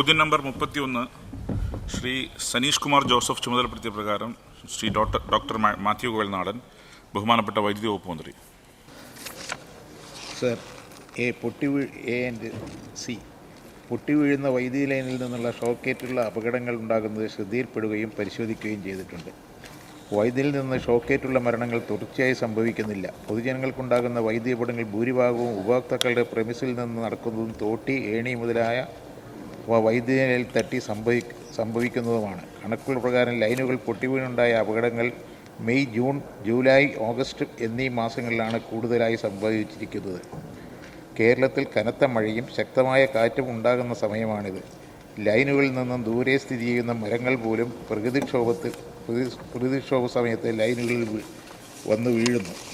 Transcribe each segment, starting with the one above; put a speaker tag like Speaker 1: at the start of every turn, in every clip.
Speaker 1: ചോദ്യം നമ്പർ മുപ്പത്തിയൊന്ന് ശ്രീ സനീഷ് കുമാർ ജോസഫ് ചുമതലപ്പെടുത്തിയ പ്രകാരം ശ്രീ ഡോക്ടർ ഡോക്ടർ മാത്യു മാത്യു കോയൽനാടൻ ബഹുമാനപ്പെട്ട വൈദ്യുതി വകുപ്പ് മന്ത്രി.
Speaker 2: സർ എ പൊട്ടി എ ആൻഡ് സി. പൊട്ടി വീഴുന്ന വൈദ്യുതി ലൈനിൽ നിന്നുള്ള ഷോക്കേറ്റുള്ള അപകടങ്ങൾ ഉണ്ടാകുന്നത് ശ്രദ്ധയിൽപ്പെടുകയും പരിശോധിക്കുകയും ചെയ്തിട്ടുണ്ട്. വൈദ്യുതിയിൽ നിന്ന് ഷോക്കേറ്റുള്ള മരണങ്ങൾ തുടർച്ചയായി സംഭവിക്കുന്നില്ല. പൊതുജനങ്ങൾക്കുണ്ടാകുന്ന വൈദ്യുതി അപകടങ്ങൾ ഭൂരിഭാഗവും ഉപഭോക്താക്കളുടെ പ്രമിസിൽ നിന്ന് നടക്കുന്നതും തോട്ടി ഏണി മുതലായ വ- വൈദ്യുതി നിലയിൽ തട്ടി സംഭവി സംഭവിക്കുന്നതുമാണ്. കണക്കുകൾ പ്രകാരം ലൈനുകൾ പൊട്ടിവീണുണ്ടായ അപകടങ്ങൾ മെയ് ജൂൺ ജൂലൈ ഓഗസ്റ്റ് എന്നീ മാസങ്ങളിലാണ് കൂടുതലായി സംഭവിച്ചിരിക്കുന്നത്. കേരളത്തിൽ കനത്ത മഴയും ശക്തമായ കാറ്റും ഉണ്ടാകുന്ന സമയമാണിത്. ലൈനുകളിൽ നിന്നും ദൂരെ സ്ഥിതി ചെയ്യുന്ന മരങ്ങൾ പോലും പ്രകൃതിക്ഷോഭത്തിൽ പ്രകൃതി- പ്രകൃതിക്ഷോഭ സമയത്ത് ലൈനുകളിൽ വന്ന് വീഴുന്നു.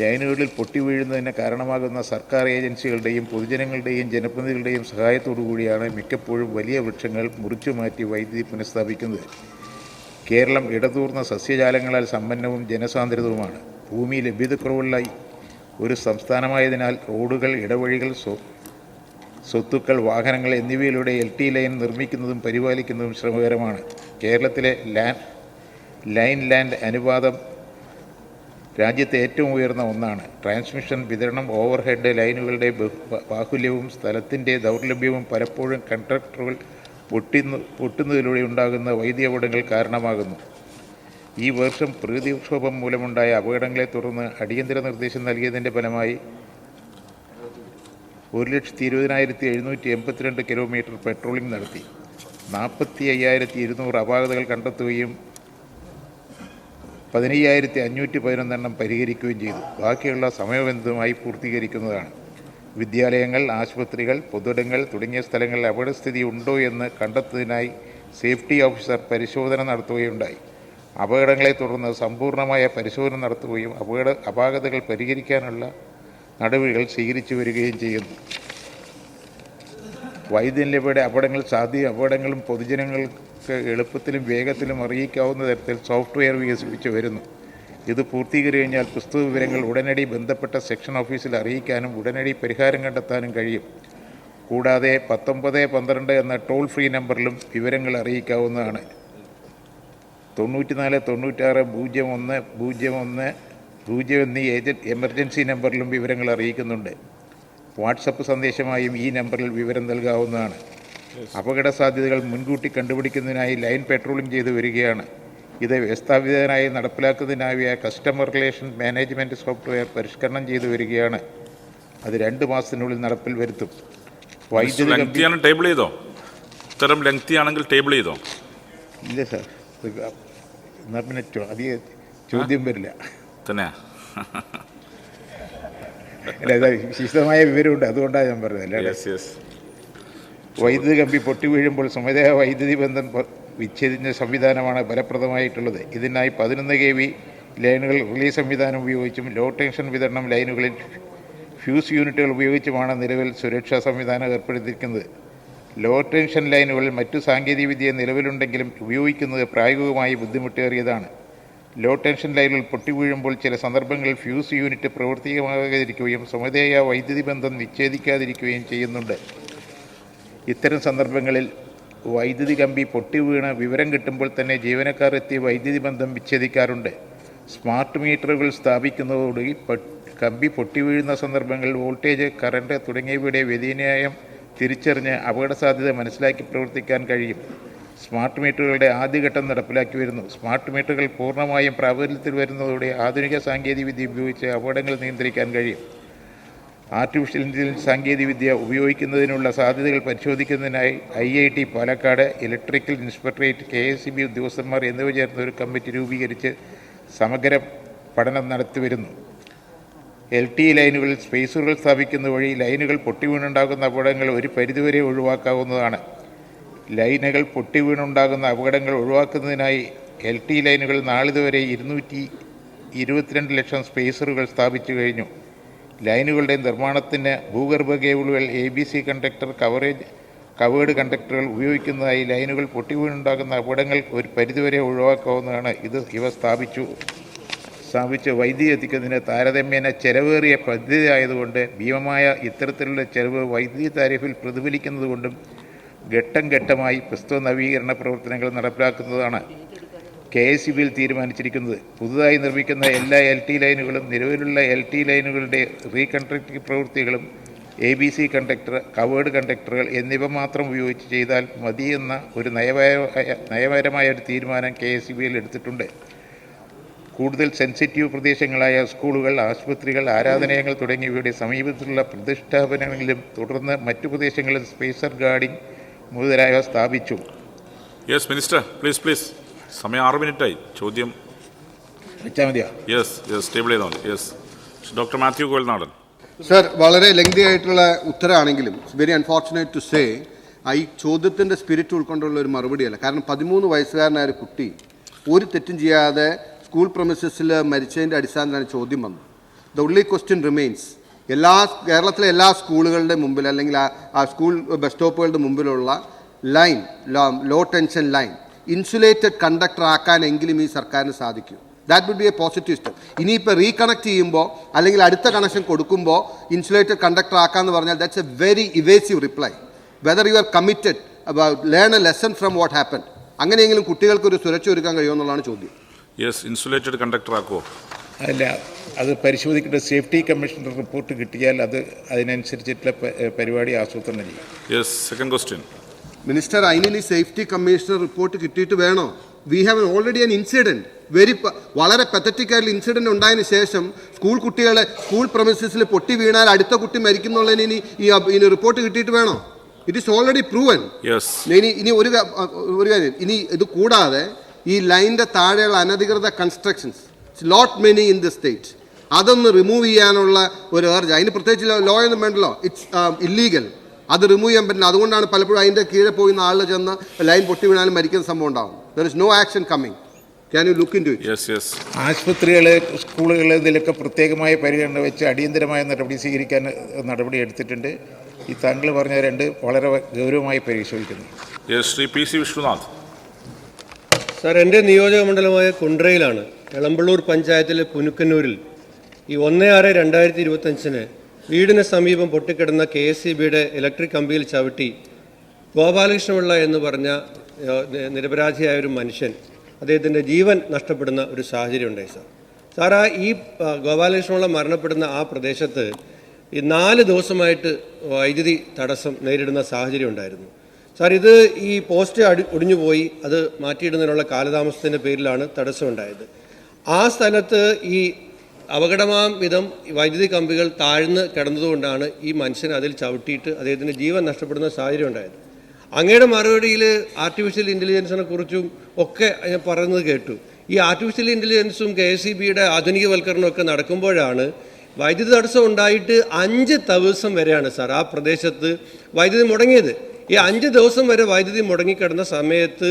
Speaker 2: ലൈനുകളിൽ പൊട്ടി വീഴുന്നതിന് കാരണമാകുന്ന സർക്കാർ ഏജൻസികളുടെയും പൊതുജനങ്ങളുടെയും ജനപ്രതിനിധികളുടെയും സഹായത്തോടു കൂടിയാണ് മിക്കപ്പോഴും വലിയ വൃക്ഷങ്ങൾ മുറിച്ചു മാറ്റി വൈദ്യുതി പുനഃസ്ഥാപിക്കുന്നത്. കേരളം ഇടതൂർന്ന സസ്യജാലങ്ങളാൽ സമ്പന്നവും ജനസാന്ദ്രിതവുമാണ് ഭൂമി ലഭ്യതക്കുറവുള്ള ഒരു സംസ്ഥാനമായതിനാൽ റോഡുകൾ ഇടവഴികൾ സ്വ സ്വത്തുക്കൾ വാഹനങ്ങൾ എന്നിവയിലൂടെ എൽ ടി ലൈൻ നിർമ്മിക്കുന്നതും പരിപാലിക്കുന്നതും ശ്രമകരമാണ്. കേരളത്തിലെ ലാൻഡ് ലൈൻ ലാൻഡ് അനുപാതം രാജ്യത്തെ ഏറ്റവും ഉയർന്ന ഒന്നാണ്. ട്രാൻസ്മിഷൻ വിതരണം ഓവർഹെഡ് ലൈനുകളുടെ ബഹു- ബാഹുല്യവും സ്ഥലത്തിന്റെ ദൗർലഭ്യവും പലപ്പോഴും കൺട്രാക്ടറുകൾ പൊട്ടുന്നു പൊട്ടുന്നതിലൂടെ ഉണ്ടാകുന്ന വൈദ്യുതി അപകടങ്ങൾ കാരണമാകുന്നു. ഈ വർഷം പ്രകൃതിക്ഷോഭം മൂലമുണ്ടായ അപകടങ്ങളെ തുടർന്ന് അടിയന്തര നിർദ്ദേശം നൽകിയതിന്റെ ഫലമായി ഒരു ലക്ഷത്തി ഇരുപതിനായിരത്തി എഴുന്നൂറ്റി എൺപത്തിരണ്ട് കിലോമീറ്റർ പെട്രോളിംഗ് നടത്തി. നാൽപ്പത്തി അയ്യായിരത്തി ഇരുന്നൂറ് അപാകതകൾ കണ്ടെത്തുകയും പതിനയ്യായിരത്തി അഞ്ഞൂറ്റി പതിനൊന്നെണ്ണം പരിഹരിക്കുകയും ചെയ്തു. ബാക്കിയുള്ള സമയബന്ധിതമായി പൂർത്തീകരിക്കുന്നതാണ്. വിദ്യാലയങ്ങൾ ആശുപത്രികൾ പൊതുടങ്ങൾ തുടങ്ങിയ സ്ഥലങ്ങളിൽ അപകടസ്ഥിതി ഉണ്ടോ എന്ന് കണ്ടെത്തുന്നതിനായി സേഫ്റ്റി ഓഫീസർ പരിശോധന നടത്തുകയുണ്ടായി. അപകടങ്ങളെ തുടർന്ന് സമ്പൂർണമായ പരിശോധന നടത്തുകയും അപകട അപാകതകൾ പരിഹരിക്കാനുള്ള നടപടികൾ സ്വീകരിച്ചു വരികയും ചെയ്യുന്നു. വൈദ്യുതി ലഭ്യയുടെ അപകടങ്ങൾ സാധ്യ അപകടങ്ങളും പൊതുജനങ്ങൾക്ക് എളുപ്പത്തിലും വേഗത്തിലും അറിയിക്കാവുന്ന തരത്തിൽ സോഫ്റ്റ്വെയർ വികസിപ്പിച്ച് വരുന്നു. ഇത് പൂർത്തീകരിച്ചു കഴിഞ്ഞാൽ പുസ്തക വിവരങ്ങൾ ഉടനടി ബന്ധപ്പെട്ട സെക്ഷൻ ഓഫീസിൽ അറിയിക്കാനും ഉടനടി പരിഹാരം കണ്ടെത്താനും കഴിയും. കൂടാതെ പത്തൊമ്പത് പന്ത്രണ്ട് എന്ന ടോൾ ഫ്രീ നമ്പറിലും വിവരങ്ങൾ അറിയിക്കാവുന്നതാണ്. തൊണ്ണൂറ്റിനാല് തൊണ്ണൂറ്റാറ് പൂജ്യം ഒന്ന് പൂജ്യം ഒന്ന് പൂജ്യം എന്നീ ഏജന്റ് എമർജൻസി നമ്പറിലും വിവരങ്ങൾ അറിയിക്കുന്നുണ്ട്. വാട്സപ്പ് സന്ദേശമായും ഈ നമ്പറിൽ വിവരം നൽകാവുന്നതാണ്. അപകട സാധ്യതകൾ മുൻകൂട്ടി കണ്ടുപിടിക്കുന്നതിനായി ലൈൻ പെട്രോളിംഗ് ചെയ്തു വരികയാണ്. ഇത് വ്യവസ്ഥാപിതനായി നടപ്പിലാക്കുന്നതിനായ കസ്റ്റമർ റിലേഷൻ മാനേജ്മെന്റ് സോഫ്റ്റ്വെയർ പരിഷ്കരണം ചെയ്തു വരികയാണ്. അത് രണ്ട് മാസത്തിനുള്ളിൽ നടപ്പിൽ വരുത്തും. വൈദ്യുതി
Speaker 1: ടേബിൾ ചെയ്തോ? ഇത്തരം ലെങ്തി ആണെങ്കിൽ ടേബിൾ ചെയ്തോ?
Speaker 2: ഇല്ല സാർ എന്നാൽ പിന്നെ അധികം ചോദ്യം വരില്ല.
Speaker 1: തന്നെയാ
Speaker 2: അല്ല വിശദമായ വിവരമുണ്ട്. അതുകൊണ്ടാണ് ഞാൻ പറഞ്ഞത്.
Speaker 1: അല്ലേ?
Speaker 2: വൈദ്യുതി കമ്പി പൊട്ടി വീഴുമ്പോൾ സ്വമേധയാ വൈദ്യുതി ബന്ധം വിച്ഛേദിഞ്ഞ സംവിധാനമാണ് ഫലപ്രദമായിട്ടുള്ളത്. ഇതിനായി പതിനൊന്ന് കെ വി ലൈനുകൾ റിലീസ് സംവിധാനം ഉപയോഗിച്ചും ലോ ടെൻഷൻ വിതരണം ലൈനുകളിൽ ഫ്യൂസ് യൂണിറ്റുകൾ ഉപയോഗിച്ചുമാണ് നിലവിൽ സുരക്ഷാ സംവിധാനം ഏർപ്പെടുത്തിയിരിക്കുന്നത്. ലോ ടെൻഷൻ ലൈനുകളിൽ മറ്റു സാങ്കേതികവിദ്യ നിലവിലുണ്ടെങ്കിലും ഉപയോഗിക്കുന്നത് പ്രായോഗികമായി ബുദ്ധിമുട്ടേറിയതാണ്. ലോ ടെൻഷൻ ലൈനുകൾ പൊട്ടി വീഴുമ്പോൾ ചില സന്ദർഭങ്ങളിൽ ഫ്യൂസ് യൂണിറ്റ് പ്രവർത്തികമാകാതിരിക്കുകയും സ്വമതയായ വൈദ്യുതി ബന്ധം നിച്ഛേദിക്കാതിരിക്കുകയും ചെയ്യുന്നുണ്ട്. ഇത്തരം സന്ദർഭങ്ങളിൽ വൈദ്യുതി കമ്പി പൊട്ടി വീണ് വിവരം കിട്ടുമ്പോൾ തന്നെ ജീവനക്കാർ എത്തി വൈദ്യുതി ബന്ധം വിച്ഛേദിക്കാറുണ്ട്. സ്മാർട്ട് മീറ്ററുകൾ സ്ഥാപിക്കുന്നതോടുകൂടി കമ്പി പൊട്ടി വീഴുന്ന സന്ദർഭങ്ങളിൽ വോൾട്ടേജ് കറണ്ട് തുടങ്ങിയവയുടെ വ്യതിയാനം തിരിച്ചറിഞ്ഞ് അപകട സാധ്യത മനസ്സിലാക്കി പ്രവർത്തിക്കാൻ കഴിയും. സ്മാർട്ട് മീറ്ററുകളുടെ ആദ്യഘട്ടം നടപ്പിലാക്കി വരുന്നു. സ്മാർട്ട് മീറ്ററുകൾ പൂർണമായും പ്രാബല്യത്തിൽ വരുന്നതോടെ ആധുനിക സാങ്കേതികവിദ്യ ഉപയോഗിച്ച് അപകടങ്ങൾ നിയന്ത്രിക്കാൻ കഴിയും. ആർട്ടിഫിഷ്യൽ ഇന്റലിജൻസ് സാങ്കേതികവിദ്യ ഉപയോഗിക്കുന്നതിനുള്ള സാധ്യതകൾ പരിശോധിക്കുന്നതിനായി I I T Palakkad electrical inspectorate K S E B ഉദ്യോഗസ്ഥന്മാർ എന്നിവ ചേർന്ന ഒരു കമ്മിറ്റി രൂപീകരിച്ച് സമഗ്ര പഠനം നടത്തിവരുന്നു എൽ ടി ലൈനുകളിൽ സ്പേസുകൾ സ്ഥാപിക്കുന്ന വഴി ലൈനുകൾ പൊട്ടിവീണുണ്ടാകുന്ന അപകടങ്ങൾ ഒരു പരിധിവരെ ഒഴിവാക്കാവുന്നതാണ്. ലൈനുകൾ പൊട്ടിവീണുണ്ടാകുന്ന അപകടങ്ങൾ ഒഴിവാക്കുന്നതിനായി എൽ ടി ലൈനുകൾ നാളിതുവരെ ഇരുന്നൂറ്റി ഇരുപത്തിരണ്ട് ലക്ഷം സ്പേസറുകൾ സ്ഥാപിച്ചു കഴിഞ്ഞു. ലൈനുകളുടെ നിർമ്മാണത്തിന് ഭൂഗർഭ കേബിളുകൾ A B C conductor coverage covered കണ്ടക്ടറുകൾ ഉപയോഗിക്കുന്നതായി ലൈനുകൾ പൊട്ടിവീണുണ്ടാകുന്ന അപകടങ്ങൾ ഒരു പരിധിവരെ ഒഴിവാക്കാവുന്നതാണ്. ഇത് ഇവ സ്ഥാപിച്ചു സ്ഥാപിച്ച് വൈദ്യുതി എത്തിക്കുന്നതിന് താരതമ്യേന ചെലവേറിയ പദ്ധതി ആയതുകൊണ്ട് ഭീമമായ ഇത്തരത്തിലുള്ള ചെലവ് വൈദ്യുതി താരിഫിൽ പ്രതിഫലിക്കുന്നതുകൊണ്ടും ഘട്ടം ഘട്ടമായി പ്രസ്തുത നവീകരണ പ്രവർത്തനങ്ങൾ നടപ്പിലാക്കുന്നതാണ്. കെ എസ് ബിയിൽ തീരുമാനിച്ചിരിക്കുന്നത്. പുതുതായി നിർമ്മിക്കുന്ന എല്ലാ എൽ ടി ലൈനുകളും നിലവിലുള്ള എൽ ടി ലൈനുകളുടെ റീകൺസ്ട്രക്റ്റിംഗ് പ്രവൃത്തികളും A B C conductor covered കണ്ടക്ടറുകൾ എന്നിവ മാത്രം ഉപയോഗിച്ച് ചെയ്താൽ മതിയെന്ന ഒരു നയപരമായ നയപരമായ ഒരു തീരുമാനം കെ എസ് ബിയിൽ എടുത്തിട്ടുണ്ട്. കൂടുതൽ സെൻസിറ്റീവ് പ്രദേശങ്ങളായ സ്കൂളുകൾ ആശുപത്രികൾ ആരാധനാലയങ്ങൾ തുടങ്ങിയവയുടെ സമീപത്തുള്ള പ്രതിഷ്ഠാപനങ്ങളിലും തുടർന്ന് മറ്റു പ്രദേശങ്ങളിൽ സ്പേസർ ഗാർഡിംഗ് മുതലായവ സ്ഥാപിച്ചു.
Speaker 1: യെസ് മിനിസ്റ്റർ പ്ലീസ് പ്ലീസ് സമയം ആറ് മിനിറ്റായി. ചോദ്യം. യെസ് യെസ് ടേബിൾ ചെയ്താൽ മതി. Yes doctor Mathew Kuzhalnadan
Speaker 3: sir വളരെ ലെങ്തി ആയിട്ടുള്ള ഉത്തരമാണെങ്കിലും വെരി അൺഫോർച്ചുനേറ്റ് ടു സേ ആ ഈ ചോദ്യത്തിന്റെ സ്പിരിറ്റ് ഉൾക്കൊണ്ടുള്ള ഒരു മറുപടിയല്ല. കാരണം പതിമൂന്ന് വയസ്സുകാരനായ ഒരു കുട്ടി ഒരു തെറ്റും ചെയ്യാതെ സ്കൂൾ പ്രൊമിസസിൽ മരിച്ചതിന്റെ അടിസ്ഥാനത്തിലാണ് ചോദ്യം വന്നത്. ദ ഉള്ളി ക്വസ്റ്റ്യൻ റിമെയിൻസ് എല്ലാ കേരളത്തിലെ എല്ലാ സ്കൂളുകളുടെ മുമ്പിൽ അല്ലെങ്കിൽ ആ- ആ സ്കൂൾ ബസ് സ്റ്റോപ്പുകളുടെ മുമ്പിലുള്ള line low tension line insulated conductor ആക്കാനെങ്കിലും ഈ സർക്കാരിന് സാധിക്കൂ. That would be a positive step ഇനിയിപ്പോൾ റീകണക്ട് ചെയ്യുമ്പോൾ അല്ലെങ്കിൽ അടുത്ത കണക്ഷൻ കൊടുക്കുമ്പോൾ ഇൻസുലേറ്റഡ് കണ്ടക്ടർ ആക്കാന്ന് പറഞ്ഞാൽ that's a very evasive reply whether you are committed learn a lesson from what happen അങ്ങനെയെങ്കിലും കുട്ടികൾക്ക് ഒരു സുരക്ഷ ഒരുക്കാൻ കഴിയുമെന്നുള്ളതാണ് ചോദ്യം.
Speaker 1: യെസ് ഇൻസുലേറ്റഡ് കണ്ടക്ടർ ആക്കുമോ
Speaker 2: അല്ല അത് പരിശോധിക്കേണ്ട സേഫ്റ്റി കമ്മീഷന്റെ റിപ്പോർട്ട് കിട്ടിയാൽ അത് അതിനനുസരിച്ചിട്ടുള്ള പരിപാടി ആസൂത്രണം ചെയ്യും.
Speaker 1: യെസ് സെക്കൻഡ് ക്വസ്റ്റ്യൻ
Speaker 3: മിനിസ്റ്റർ അതിനി സേഫ്റ്റി കമ്മീഷണർ റിപ്പോർട്ട് കിട്ടിയിട്ട് വേണോ? We have already an incident very വളരെ പെത്തറ്റിക്കായിട്ടുള്ള ഇൻസിഡന്റ് ഉണ്ടായതിനു ശേഷം സ്കൂൾ കുട്ടികളെ സ്കൂൾ പ്രമിസസിൽ പൊട്ടി വീണാൽ അടുത്ത കുട്ടി മരിക്കും മരിക്കുന്നുള്ളതിന് ഇനി ഈ ഇനി റിപ്പോർട്ട് കിട്ടിയിട്ട് വേണോ? ഇറ്റ് ഈസ് ഓൾറെഡി പ്രൂവൻ ഇനി ഇനി ഒരു ഒരു കാര്യം. ഇനി ഇത് കൂടാതെ ഈ ലൈന്റെ താഴെയുള്ള അനധികൃത constructions lot many in the state അതൊന്ന് റിമൂവ് ചെയ്യാനുള്ള ഒരു ഏർജ് അതിന് പ്രത്യേകിച്ച് ലോ ഒന്നും വേണ്ടല്ലോ. ഇറ്റ്സ് ഇല്ലീഗൽ അത് റിമൂവ് ചെയ്യാൻ പറ്റില്ല. അതുകൊണ്ടാണ് പലപ്പോഴും അതിന്റെ കീഴെ പോയി ആളിൽ ചെന്ന് ലൈൻ പൊട്ടി വീണാലും മരിക്കുന്ന സംഭവം ഉണ്ടാവും. There is no action coming can you look into it
Speaker 1: yes yes
Speaker 2: ആശുപത്രികൾ സ്കൂളുകൾ ഇതിലൊക്കെ പ്രത്യേകമായ പരിഗണന വെച്ച് അടിയന്തരമായ നടപടി സ്വീകരിക്കാൻ നടപടി എടുത്തിട്ടുണ്ട്. ഈ താങ്കൾ പറഞ്ഞ രണ്ട് വളരെ ഗൗരവമായി പരിശോധിക്കുന്നു.
Speaker 1: Yes Shri P C Vishnunadh.
Speaker 4: Sir എന്റെ നിയോജക മണ്ഡലമായ കുണ്ട്രയിലാണ് എളമ്പള്ളൂർ പഞ്ചായത്തിലെ പുനുക്കന്നൂരിൽ ഈ ഒന്ന് ആറ് രണ്ടായിരത്തി ഇരുപത്തഞ്ചിന് വീടിന് സമീപം പൊട്ടിക്കിടന്ന കെ എസ് സി ബിയുടെ ഇലക്ട്രിക് കമ്പിയിൽ ചവിട്ടി ഗോപാലകൃഷ്ണപിള്ള എന്ന് പറഞ്ഞ നിരപരാധിയായ ഒരു മനുഷ്യൻ. അദ്ദേഹത്തിന്റെ ജീവൻ നഷ്ടപ്പെടുന്ന ഒരു സാഹചര്യം ഉണ്ടായി സാർ. സാർ ആ ഈ ഗോപാലകൃഷ്ണപിള്ള മരണപ്പെടുന്ന ആ പ്രദേശത്ത് ഈ നാല് ദിവസമായിട്ട് വൈദ്യുതി തടസ്സം നേരിടുന്ന സാഹചര്യം ഉണ്ടായിരുന്നു സാർ ഇത് ഈ പോസ്റ്റ് അടി ഒടിഞ്ഞു പോയി അത് മാറ്റിയിടുന്നതിനുള്ള കാലതാമസത്തിന്റെ പേരിലാണ് തടസ്സമുണ്ടായത്. ആ സ്ഥലത്ത് ഈ അപകടമാം വിധം വൈദ്യുതി കമ്പികൾ താഴ്ന്ന് കിടന്നതുകൊണ്ടാണ് ഈ മനുഷ്യൻ അതിൽ ചവിട്ടിയിട്ട് അദ്ദേഹത്തിന് ജീവൻ നഷ്ടപ്പെടുന്ന സാഹചര്യം ഉണ്ടായത്. അങ്ങയുടെ മറുപടിയിൽ ആർട്ടിഫിഷ്യൽ ഇന്റലിജൻസിനെ കുറിച്ചും ഒക്കെ ഞാൻ പറയുന്നത് കേട്ടു. ഈ ആർട്ടിഫിഷ്യൽ ഇന്റലിജൻസും കെ എസ് സി ബിയുടെ ആധുനികവൽക്കരണവും ഒക്കെ നടക്കുമ്പോഴാണ് വൈദ്യുതി തടസ്സം ഉണ്ടായിട്ട് അഞ്ച് ദിവസം വരെയാണ് സാർ ആ പ്രദേശത്ത് വൈദ്യുതി മുടങ്ങിയത്. ഈ അഞ്ച് ദിവസം വരെ വൈദ്യുതി മുടങ്ങിക്കിടന്ന സമയത്ത്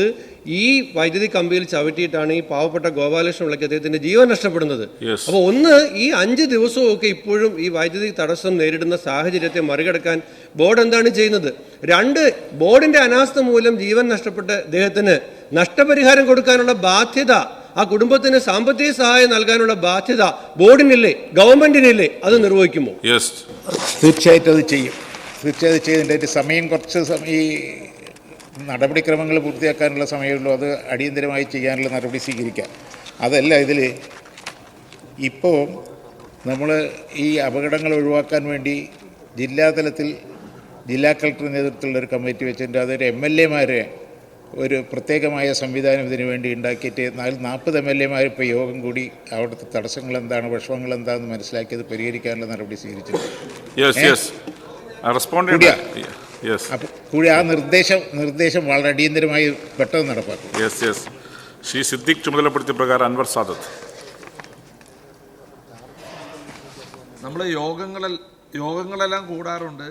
Speaker 4: ഈ വൈദ്യുതി കമ്പിയിൽ ചവിട്ടിയിട്ടാണ് ഈ പാവപ്പെട്ട ഗോപാലകൃഷ്ണ വിളക്ക് അദ്ദേഹത്തിന്റെ ജീവൻ നഷ്ടപ്പെടുന്നത്.
Speaker 1: Yes.
Speaker 4: അപ്പോൾ ഒന്ന് ഈ അഞ്ച് ദിവസവും ഒക്കെ ഇപ്പോഴും ഈ വൈദ്യുതി തടസ്സം നേരിടുന്ന സാഹചര്യത്തെ മറികടക്കാൻ ബോർഡ് എന്താണ് ചെയ്യുന്നത്? രണ്ട് ബോർഡിന്റെ അനാസ്ഥ മൂലം ജീവൻ നഷ്ടപ്പെട്ട അദ്ദേഹത്തിന് നഷ്ടപരിഹാരം കൊടുക്കാനുള്ള ബാധ്യത ആ കുടുംബത്തിന് സാമ്പത്തിക സഹായം നൽകാനുള്ള ബാധ്യത ബോർഡിനില്ലേ ഗവൺമെന്റിനില്ലേ അത് നിർവഹിക്കുമോ?
Speaker 1: യെസ്
Speaker 2: തീർച്ചയായിട്ടും അത് ചെയ്യും. തീർച്ചയായും ചെയ്തിട്ടുണ്ട്. അതിന്റെ സമയം കുറച്ച് ഈ നടപടിക്രമങ്ങൾ പൂർത്തിയാക്കാനുള്ള സമയമുള്ളൂ. അത് അടിയന്തരമായി ചെയ്യാനുള്ള നടപടി സ്വീകരിക്കാം. അതല്ല ഇതിൽ ഇപ്പോൾ നമ്മൾ ഈ അപകടങ്ങൾ ഒഴിവാക്കാൻ വേണ്ടി ജില്ലാ തലത്തിൽ ജില്ലാ കളക്ടർ നേതൃത്വത്തിലുള്ള ഒരു കമ്മിറ്റി വെച്ചിട്ടുണ്ട്. അതൊരു എം എൽ എമാരെ ഒരു പ്രത്യേകമായ സംവിധാനം ഇതിനു വേണ്ടി ഉണ്ടാക്കിയിട്ട് നാല് നാൽപ്പത് എം എൽ എമാർ ഇപ്പോൾ യോഗം കൂടി അവിടുത്തെ തടസ്സങ്ങൾ എന്താണ് വിഷമങ്ങൾ എന്താണെന്ന് മനസ്സിലാക്കിയത് പരിഹരിക്കാനുള്ള നടപടി സ്വീകരിച്ചിട്ടുണ്ട്.
Speaker 1: റെസ്പോണ്ട് യെസ്
Speaker 2: അപ്പോൾ കൂടി ആ നിർദ്ദേശം നിർദ്ദേശം വളരെ അടിയന്തരമായി പെട്ടെന്ന് നടപ്പാക്കും.
Speaker 1: യെസ് യെസ് ശ്രീ സിദ്ദിഖ് ചുമതലപ്പെടുത്തിയ പ്രകാരം അൻവർ സാദത്ത്.
Speaker 5: നമ്മൾ യോഗങ്ങളിൽ യോഗങ്ങളെല്ലാം കൂടാറുണ്ട്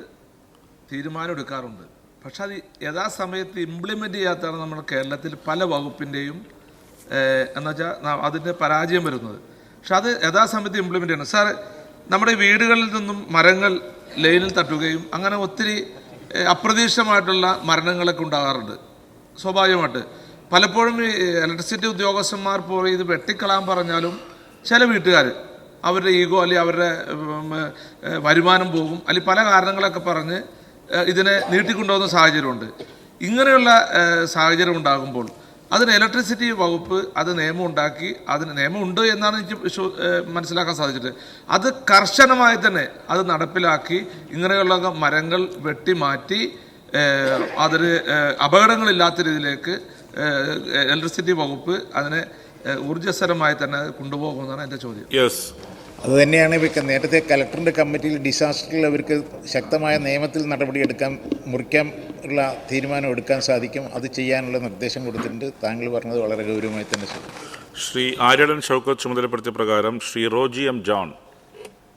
Speaker 5: തീരുമാനം എടുക്കാറുണ്ട് പക്ഷെ അത് യഥാസമയത്ത് ഇംപ്ലിമെന്റ് ചെയ്യാത്തതാണ് നമ്മൾ കേരളത്തിൽ പല വകുപ്പിന്റെയും എന്നുവെച്ചാൽ അതിന്റെ പരാജയം വരുന്നത്. പക്ഷെ അത് യഥാസമയത്ത് ഇംപ്ലിമെന്റ് ചെയ്യണം. സാർ നമ്മുടെ വീടുകളിൽ നിന്നും മരങ്ങൾ ലൈനിൽ തട്ടുകയും അങ്ങനെ ഒത്തിരി അപ്രതീക്ഷിതമായിട്ടുള്ള മരണങ്ങളൊക്കെ ഉണ്ടാകാറുണ്ട്. സ്വാഭാവികമായിട്ട്. പലപ്പോഴും ഈ ഇലക്ട്രിസിറ്റി ഉദ്യോഗസ്ഥന്മാർ പോയി ഇത് വെട്ടിക്കളാൻ പറഞ്ഞാലും ചില വീട്ടുകാർ അവരുടെ ഈഗോ അല്ലെങ്കിൽ അവരുടെ വരുമാനം പോകും. അല്ലെങ്കിൽ പല കാരണങ്ങളൊക്കെ പറഞ്ഞ് ഇതിനെ നീട്ടിക്കൊണ്ടുപോകുന്ന സാഹചര്യമുണ്ട്. ഇങ്ങനെയുള്ള സാഹചര്യം ഉണ്ടാകുമ്പോൾ അതിന് ഇലക്ട്രിസിറ്റി വകുപ്പ് അത് നിയമം ഉണ്ടാക്കി അതിന് നിയമം ഉണ്ട് എന്നാണ് എനിക്ക് മനസ്സിലാക്കാൻ സാധിച്ചിട്ട്. അത് കർശനമായി തന്നെ അത് നടപ്പിലാക്കി ഇങ്ങനെയുള്ള മരങ്ങൾ വെട്ടിമാറ്റി അതിന് അപകടങ്ങളില്ലാത്ത രീതിയിലേക്ക് ഇലക്ട്രിസിറ്റി വകുപ്പ് അതിനെ ഊർജസ്വരമായി ഊർജസ്വരമായി തന്നെ കൊണ്ടുപോകുമെന്നാണ് എന്റെ ചോദ്യം.
Speaker 1: യെസ്
Speaker 2: അത് തന്നെയാണ് ഇവർക്ക് നേരത്തെ കലക്ടറിന്റെ കമ്മിറ്റിയിൽ ഡിസാസ്റ്ററിൽ അവർക്ക് ശക്തമായ നിയമത്തിൽ നടപടിയെടുക്കാൻ മുറിക്കാൻ ഉള്ള തീരുമാനം എടുക്കാൻ സാധിക്കും. അത് ചെയ്യാനുള്ള നിർദ്ദേശം കൊടുത്തിട്ടുണ്ട്. താങ്കൾ പറഞ്ഞത് വളരെ ഗൗരവമായി തന്നെ ശരി
Speaker 1: ശ്രീ ആര്യടൻ ഷൗക്കത്ത് ചുമതലപ്പെടുത്തിയ പ്രകാരം ശ്രീ റോജി എം ജോൺ.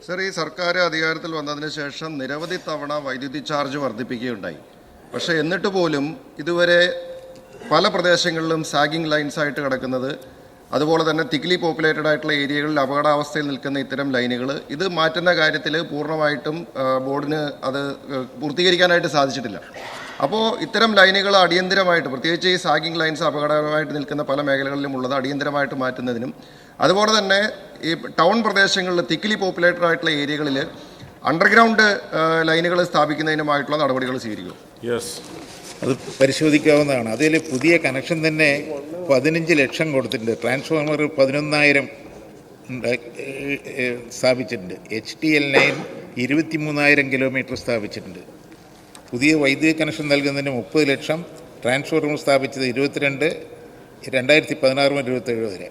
Speaker 6: സർ ഈ സർക്കാർ അധികാരത്തിൽ വന്നതിന് ശേഷം നിരവധി തവണ വൈദ്യുതി ചാർജ് വർദ്ധിപ്പിക്കുകയുണ്ടായി. പക്ഷേ എന്നിട്ട് പോലും ഇതുവരെ പല പ്രദേശങ്ങളിലും സാഗിങ് ലൈൻസ് ആയിട്ട് കിടക്കുന്നത് അതുപോലെ തന്നെ തിക്ലി പോപ്പുലേറ്റഡ് ആയിട്ടുള്ള ഏരിയകളിൽ അപകടാവസ്ഥയിൽ നിൽക്കുന്ന ഇത്തരം ലൈനുകൾ ഇത് മാറ്റുന്ന കാര്യത്തിൽ പൂർണമായിട്ടും ബോർഡിന് അത് പൂർത്തീകരിക്കാനായിട്ട് സാധിച്ചിട്ടില്ല. അപ്പോൾ ഇത്തരം ലൈനുകൾ അടിയന്തരമായിട്ട് പ്രത്യേകിച്ച് ഈ സാഗിങ് ലൈൻസ് അപകടകരമായിട്ട് നിൽക്കുന്ന പല മേഖലകളിലും ഉള്ളത് അടിയന്തരമായിട്ട് മാറ്റുന്നതിനും അതുപോലെ തന്നെ ഈ ടൗൺ പ്രദേശങ്ങളിൽ തിക്കിലി പോപ്പുലേറ്റഡ് ആയിട്ടുള്ള ഏരിയകളിൽ അണ്ടർഗ്രൗണ്ട് ലൈനുകൾ സ്ഥാപിക്കുന്നതിനുമായിട്ടുള്ള നടപടികൾ സ്വീകരിക്കും.
Speaker 1: യെസ്
Speaker 2: അത് പരിശോധിക്കാവുന്നതാണ്. അതിൽ പുതിയ കണക്ഷൻ തന്നെ പതിനഞ്ച് ലക്ഷം കൊടുത്തിട്ടുണ്ട്. ട്രാൻസ്ഫോമർ പതിനൊന്നായിരം സ്ഥാപിച്ചിട്ടുണ്ട്. എച്ച് ടി എൽ നയൻ ഇരുപത്തി മൂന്നായിരം കിലോമീറ്റർ സ്ഥാപിച്ചിട്ടുണ്ട്. പുതിയ വൈദ്യുതി കണക്ഷൻ നൽകുന്നതിന് മുപ്പത് ലക്ഷം ട്രാൻസ്ഫോർമർ സ്ഥാപിച്ചത് ഇരുപത്തിരണ്ട് രണ്ടായിരത്തി പതിനാറ് മുതൽ ഇരുപത്തേഴ് വരെ.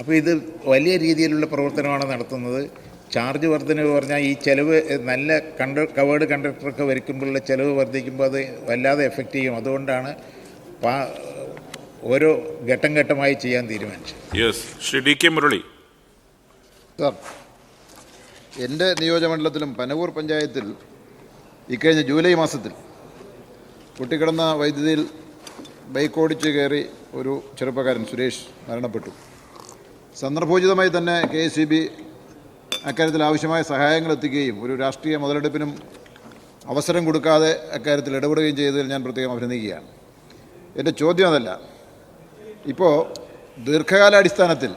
Speaker 2: അപ്പോൾ ഇത് വലിയ രീതിയിലുള്ള പ്രവർത്തനമാണ് നടത്തുന്നത്. ചാർജ് വർധനവ് പറഞ്ഞാൽ ഈ ചിലവ് നല്ല കണ്ട കവേർഡ് കണ്ടക്ടറൊക്കെ വരയ്ക്കുമ്പോഴുള്ള ചിലവ് വർദ്ധിക്കുമ്പോൾ അത് വല്ലാതെ എഫക്റ്റ് ചെയ്യും. അതുകൊണ്ടാണ് പാ ഓരോ ഘട്ടം ഘട്ടമായി ചെയ്യാൻ തീരുമാനിച്ചത്.
Speaker 1: Yes Shri D K Murali.
Speaker 7: Sir എന്റെ നിയോജകമണ്ഡലത്തിലും പനവൂർ പഞ്ചായത്തിൽ ഇക്കഴിഞ്ഞ ജൂലൈ മാസത്തിൽ പൊട്ടിക്കിടന്ന വൈദ്യുതിയിൽ ബൈക്ക് ഓടിച്ച് കയറി ഒരു ചെറുപ്പക്കാരൻ സുരേഷ് മരണപ്പെട്ടു. സന്ദർഭോചിതമായി തന്നെ കെ എസ് സി ബി അക്കാര്യത്തിൽ ആവശ്യമായ സഹായങ്ങൾ എത്തിക്കുകയും ഒരു രാഷ്ട്രീയ മുതലെടുപ്പിനും അവസരം കൊടുക്കാതെ അക്കാര്യത്തിൽ ഇടപെടുകയും ചെയ്തതിൽ ഞാൻ പ്രത്യേകം അഭിനന്ദിക്കുകയാണ്. എന്റെ ചോദ്യം അതല്ല. ഇപ്പോൾ ദീർഘകാലാടിസ്ഥാനത്തിൽ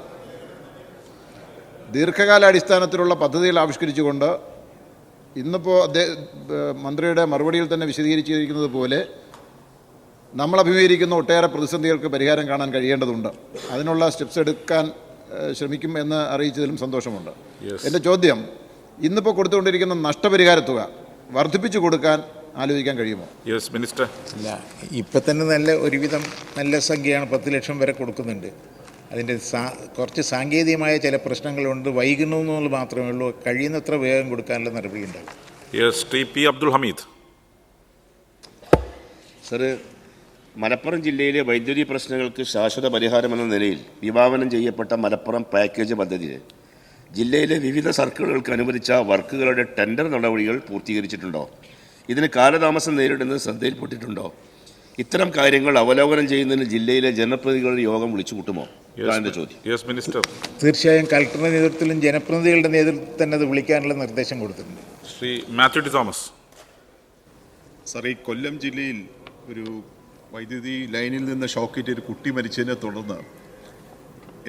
Speaker 7: ദീർഘകാലാടിസ്ഥാനത്തിലുള്ള പദ്ധതികൾ ആവിഷ്കരിച്ചുകൊണ്ട് ഇന്നിപ്പോൾ അദ്ദേഹം മന്ത്രിയുടെ മറുപടിയിൽ തന്നെ വിശദീകരിച്ചിരിക്കുന്നത് പോലെ നമ്മൾ അഭിമുഖീകരിക്കുന്ന ഒട്ടേറെ പ്രതിസന്ധികൾക്ക് പരിഹാരം കാണാൻ കഴിയേണ്ടതുണ്ട്. അതിനുള്ള സ്റ്റെപ്സ് എടുക്കാൻ ശ്രമിക്കും എന്ന് അറിയിച്ചതിലും സന്തോഷമുണ്ട്.
Speaker 1: Yes.
Speaker 7: എന്റെ ചോദ്യം ഇന്നിപ്പോൾ കൊടുത്തുകൊണ്ടിരിക്കുന്ന നഷ്ടപരിഹാര തുക വർദ്ധിപ്പിച്ചു കൊടുക്കാൻ ആലോചിക്കാൻ കഴിയുമോ?
Speaker 1: യെസ് മിനിസ്റ്റർ
Speaker 2: ഇല്ല ഇപ്പം തന്നെ നല്ല ഒരുവിധം നല്ല സംഖ്യയാണ് പത്ത് ലക്ഷം വരെ കൊടുക്കുന്നുണ്ട്. അതിന്റെ സാ കുറച്ച് സാങ്കേതികമായ ചില പ്രശ്നങ്ങളുണ്ട്. വൈകുന്നു എന്നുള്ളത് മാത്രമേ ഉള്ളൂ. കഴിയുന്നത്ര വേഗം കൊടുക്കാനുള്ള നടപടി ഉണ്ടാകും
Speaker 1: yes T P Abdul Hameed
Speaker 8: sir Malappuram ജില്ലയിലെ വൈദ്യുതി പ്രശ്നങ്ങൾക്ക് ശാശ്വത പരിഹാരമെന്ന നിലയിൽ വിഭാവനം ചെയ്യപ്പെട്ട മലപ്പുറം പാക്കേജ് പദ്ധതി ജില്ലയിലെ വിവിധ സർക്കിളുകൾക്ക് അനുവദിച്ച വർക്കുകളുടെ ടെൻഡർ നടപടികൾ പൂർത്തീകരിച്ചിട്ടുണ്ടോ? ഇതിന് കാലതാമസം നേരിടുന്നത് ശ്രദ്ധയിൽപ്പെട്ടിട്ടുണ്ടോ? ഇത്തരം കാര്യങ്ങൾ അവലോകനം ചെയ്യുന്നതിന് ജില്ലയിലെ ജനപ്രതിനിധികളുടെ യോഗം വിളിച്ചു കൂട്ടുമോ
Speaker 1: യെസ് മിനിസ്റ്റർ
Speaker 2: തീർച്ചയായും കളക്ടറുടെ നേതൃത്വത്തിലും ജനപ്രതിനിധികളുടെ നേതൃത്വത്തിൽ തന്നെ അത് വിളിക്കാനുള്ള നിർദ്ദേശം കൊടുത്തിട്ടുണ്ട്.
Speaker 1: ശ്രീ മാത്യു ടി തോമസ്.
Speaker 9: സാർ ഈ കൊല്ലം ജില്ലയിൽ ഒരു വൈദ്യുതി ലൈനിൽ നിന്ന് ഷോക്കേറ്റ് ഒരു കുട്ടി മരിച്ചതിനെ തുടർന്ന്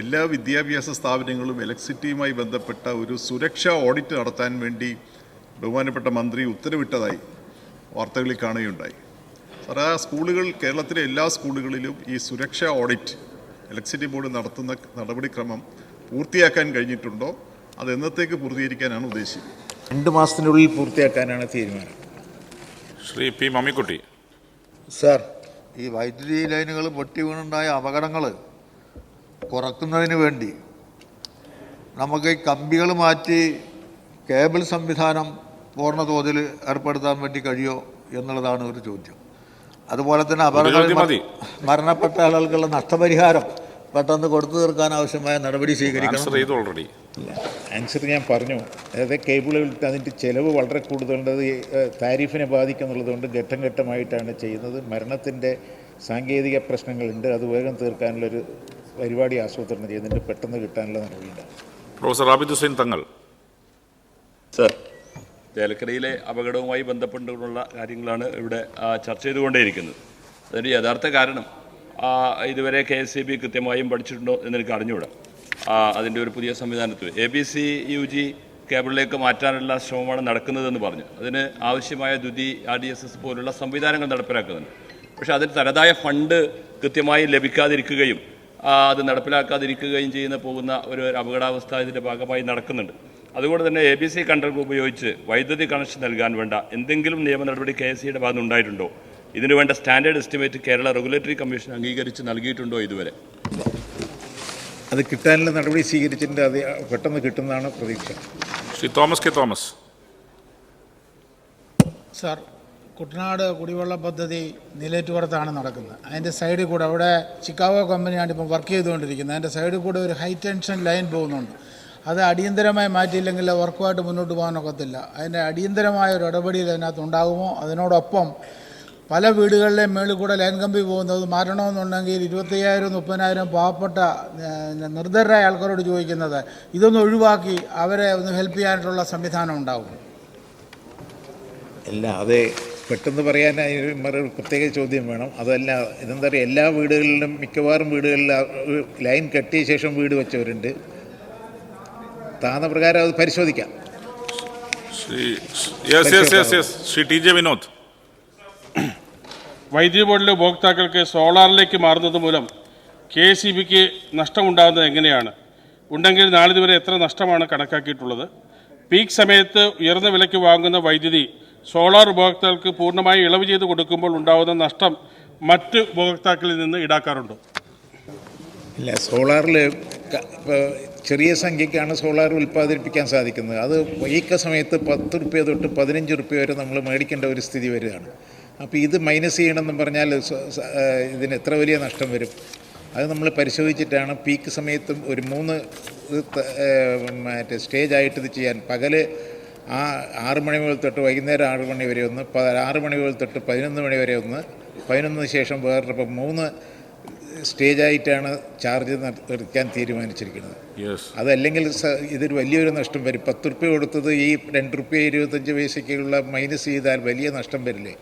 Speaker 9: എല്ലാ വിദ്യാഭ്യാസ സ്ഥാപനങ്ങളും ഇലക്ട്രിസിറ്റിയുമായി ബന്ധപ്പെട്ട ഒരു സുരക്ഷാ ഓഡിറ്റ് നടത്താൻ വേണ്ടി ബഹുമാനപ്പെട്ട മന്ത്രി ഉത്തരവിട്ടതായി വാർത്തകളിൽ കാണുകയുണ്ടായി. സാർ ആ സ്കൂളുകൾ കേരളത്തിലെ എല്ലാ സ്കൂളുകളിലും ഈ സുരക്ഷാ ഓഡിറ്റ് ഇലക്ട്രിസിറ്റി ബോർഡ് നടത്തുന്ന നടപടിക്രമം പൂർത്തിയാക്കാൻ കഴിഞ്ഞിട്ടുണ്ടോ? അത് എന്നത്തേക്ക് പൂർത്തീകരിക്കാനാണ് ഉദ്ദേശിക്കുന്നത്
Speaker 2: രണ്ട് മാസത്തിനുള്ളിൽ പൂർത്തിയാക്കാനാണ് തീരുമാനം.
Speaker 1: ശ്രീ പി മമ്മിക്കുട്ടി.
Speaker 10: സാർ ഈ വൈദ്യുതി ലൈനുകൾ പൊട്ടി വീണുണ്ടായ അപകടങ്ങൾ കുറക്കുന്നതിന് വേണ്ടി നമുക്ക് ഈ കമ്പികൾ മാറ്റി കേബിൾ സംവിധാനം പൂർണ തോതിൽ ഏർപ്പെടുത്താൻ വേണ്ടി കഴിയോ എന്നുള്ളതാണ് ഒരു ചോദ്യം. അതുപോലെ തന്നെ അപകടങ്ങളിൽ മരണപ്പെട്ട ആളുകൾക്കുള്ള നഷ്ടപരിഹാരം പെട്ടെന്ന് കൊടുത്തു തീർക്കാൻ ആവശ്യമായ നടപടി
Speaker 1: ആൻസർ
Speaker 10: സ്വീകരിക്കണം
Speaker 1: ഓൾറെഡി
Speaker 2: ആൻസർ ഞാൻ പറഞ്ഞു. അതായത് കേബിളുകൾ അതിന്റെ ചിലവ് വളരെ കൂടുതലുണ്ട് അത് താരിഫിനെ ബാധിക്കുന്നുള്ളതുകൊണ്ട് ഘട്ടം ഘട്ടമായിട്ടാണ് ചെയ്യുന്നത്. മരണത്തിന്റെ സാങ്കേതിക പ്രശ്നങ്ങളുണ്ട്. അത് വേഗം തീർക്കാനുള്ളൊരു പരിപാടി ആസൂത്രണം ചെയ്യുന്നുണ്ട്. പെട്ടെന്ന് കിട്ടാനുള്ള നടപടിയുണ്ടാകും
Speaker 1: പ്രൊഫസർ ആബിദ് ഹുസൈൻ തങ്ങൾ.
Speaker 11: സർ ചേലക്കരയിലെ അപകടവുമായി ബന്ധപ്പെട്ടുള്ള കാര്യങ്ങളാണ് ഇവിടെ ചർച്ച ചെയ്തുകൊണ്ടേയിരിക്കുന്നത്. അതിന്റെ യഥാർത്ഥ കാരണം ഇതുവരെ കെ എസ് സി ബി കൃത്യമായും പഠിച്ചിട്ടുണ്ടോ എന്നെനിക്ക് അറിഞ്ഞുകൂടാ. അതിന്റെ ഒരു പുതിയ സംവിധാനത്തിൽ. A B C U G കേബിളിലേക്ക് മാറ്റാനുള്ള ശ്രമമാണ് നടക്കുന്നതെന്ന് പറഞ്ഞു. അതിന് ആവശ്യമായ ദ്വിതി ആർ ഡി എസ് എസ് പോലുള്ള സംവിധാനങ്ങൾ നടപ്പിലാക്കുന്നുണ്ട്. പക്ഷേ അതിന് തനതായ ഫണ്ട് കൃത്യമായി ലഭിക്കാതിരിക്കുകയും അത് നടപ്പിലാക്കാതിരിക്കുകയും ചെയ്യുന്ന പോകുന്ന ഒരു അപകടാവസ്ഥ ഇതിന്റെ ഭാഗമായി നടക്കുന്നുണ്ട്. അതുകൊണ്ട് തന്നെ എ ബി സി കൺട്രോൾ ഉപയോഗിച്ച് വൈദ്യുതി കണക്ഷൻ നൽകാൻ വേണ്ട എന്തെങ്കിലും നിയമ നടപടി കെ എസ് സിയുടെ ഭാഗത്ത് ഉണ്ടായിട്ടുണ്ടോ ഇതിനു വേണ്ട standard estimate Kerala regulatory commission അംഗീകരിച്ച് നൽകിയിട്ടുണ്ടോ ഇതുവരെ?
Speaker 2: അത് കിട്ടാനുള്ള നടപടി സ്വീകരിച്ചിട്ടുണ്ട്. അത് പെട്ടെന്ന് കിട്ടുന്നതാണ് പ്രതീക്ഷ.
Speaker 1: ശ്രീ തോമസ് കെ തോമസ്.
Speaker 4: സാർ കുട്ടനാട് കുടിവെള്ള പദ്ധതി നിലേറ്റുപുറത്താണ് നടക്കുന്നത്. അതിന്റെ സൈഡിൽ കൂടെ അവിടെ ചിക്കാഗോ കമ്പനിയാണ് ഇപ്പം വർക്ക് ചെയ്തുകൊണ്ടിരിക്കുന്നത് അതിന്റെ സൈഡിൽ കൂടെ ഒരു ഹൈ ടെൻഷൻ ലൈൻ പോകുന്നുണ്ട്. അത് അടിയന്തരമായി മാറ്റിയില്ലെങ്കിൽ വർക്കുമായിട്ട് മുന്നോട്ട് പോകാനൊക്കത്തില്ല. അതിന്റെ അടിയന്തരമായ ഒരു ഇടപെടൽ അതിനകത്ത് ഉണ്ടാകുമോ? അതിനോടൊപ്പം പല വീടുകളിലെയും മേളിൽ കൂടെ ലൈൻ കമ്പി പോകുന്നത് മാറ്റണമെന്നുണ്ടെങ്കിൽ ഇരുപത്തയ്യായിരം മുപ്പതിനായിരം പാവപ്പെട്ട നിർദ്ധരായ ആൾക്കാരോട് ചോദിക്കുന്നത് ഇതൊന്ന് ഒഴിവാക്കി അവരെ ഒന്ന് ഹെൽപ്പ് ചെയ്യാനായിട്ടുള്ള സംവിധാനം ഉണ്ടാകും
Speaker 2: അല്ല അത് പെട്ടെന്ന് പറയാൻ അതിന് പ്രത്യേക ചോദ്യം വേണം. അതല്ല ഇതെന്താ പറയുക എല്ലാ വീടുകളിലും മിക്കവാറും വീടുകളിൽ ലൈൻ കെട്ടിയ ശേഷം വീട് വെച്ചവരുണ്ട്. താന്ന പ്രകാരം അത് പരിശോധിക്കാം.
Speaker 1: Shri T J Vinod.
Speaker 12: വൈദ്യുതി ബോർഡിലെ ഉപഭോക്താക്കൾക്ക് സോളാറിലേക്ക് മാറുന്നത് മൂലം കെ എസ് ഇ ബിക്ക് നഷ്ടമുണ്ടാകുന്നത് എങ്ങനെയാണ്? ഉണ്ടെങ്കിൽ നാളിതുവരെ എത്ര നഷ്ടമാണ് കണക്കാക്കിയിട്ടുള്ളത്? പീക്ക് സമയത്ത് ഉയർന്ന വിലയ്ക്ക് വാങ്ങുന്ന വൈദ്യുതി സോളാർ ഉപഭോക്താക്കൾക്ക് പൂർണമായി ഇളവ് ചെയ്ത് കൊടുക്കുമ്പോൾ ഉണ്ടാകുന്ന നഷ്ടം മറ്റ് ഉപഭോക്താക്കളിൽ നിന്ന് ഈടാക്കാറുണ്ടോ?
Speaker 2: ഇല്ല സോളാറിൽ ചെറിയ സംഖ്യക്കാണ് സോളാർ ഉൽപ്പാദിപ്പിക്കാൻ സാധിക്കുന്നത്. അത് വൈക്ക സമയത്ത് പത്ത് റുപ്യ തൊട്ട് പതിനഞ്ച് റുപ്യ വരെ നമ്മൾ മേടിക്കേണ്ട ഒരു സ്ഥിതി വരികയാണ്. അപ്പോൾ ഇത് മൈനസ് ചെയ്യണമെന്ന് പറഞ്ഞാൽ ഇതിന് എത്ര വലിയ നഷ്ടം വരും? അത് നമ്മൾ പരിശോധിച്ചിട്ടാണ് പീക്ക് സമയത്തും ഒരു മൂന്ന് മറ്റേ സ്റ്റേജ് ആയിട്ട് ഇത് ചെയ്യാൻ. പകൽ ആ ആറ് മണി മുതൽ തൊട്ട് വൈകുന്നേരം ആറ് മണി വരെ ഒന്ന് ആറ് മണി മുതൽ തൊട്ട് പതിനൊന്ന് മണി വരെ ഒന്ന് പതിനൊന്നിന് ശേഷം വേറൊരു മൂന്ന് സ്റ്റേജായിട്ടാണ് ചാർജ് നിർത്താൻ തീരുമാനിച്ചിരിക്കുന്നത്. അതല്ലെങ്കിൽ ഇതൊരു വലിയൊരു നഷ്ടം വരും. പത്ത് റുപ്യ കൊടുത്തത് ഈ രണ്ട് റുപ്യ ഇരുപത്തഞ്ച് പൈസയ്ക്കുള്ള മൈനസ് ചെയ്താൽ വലിയ നഷ്ടം വരില്ലേ?